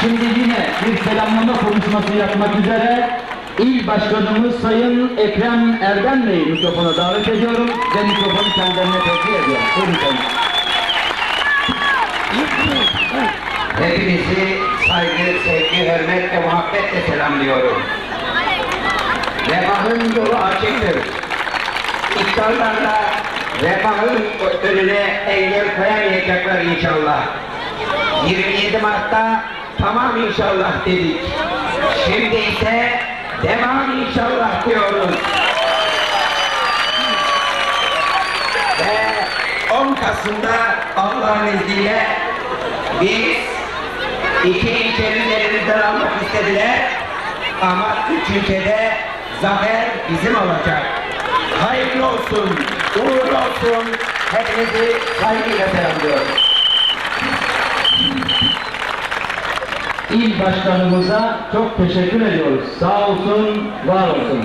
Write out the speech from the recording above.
Şimdi yine bir selamlama konuşması yapmak üzere İl Başkanımız Sayın Ekrem Erdem Bey'i mikrofona davet ediyorum ve mikrofonu kendilerine tevdi ediyorum. Buyurun. Hepinizi saygı, sevgi, hürmet ve muhabbetle selamlıyorum. Refahın yolu açıktır. İftarlarla refahın önüne engel koyamayacaklar inşallah. 27 Mart'ta tamam inşallah dedik. Şimdi ise devam inşallah diyoruz. Ve 10 Kasım'da Allah'ın izniyle biz iki ilçenin elimizden almak istediler ama üç ilçede zafer bizim olacak. Hayırlı olsun, uğurlu olsun. Hepinizi saygıyla selamlıyorum. İl Başkanımıza çok teşekkür ediyoruz. Sağ olsun, var olsun.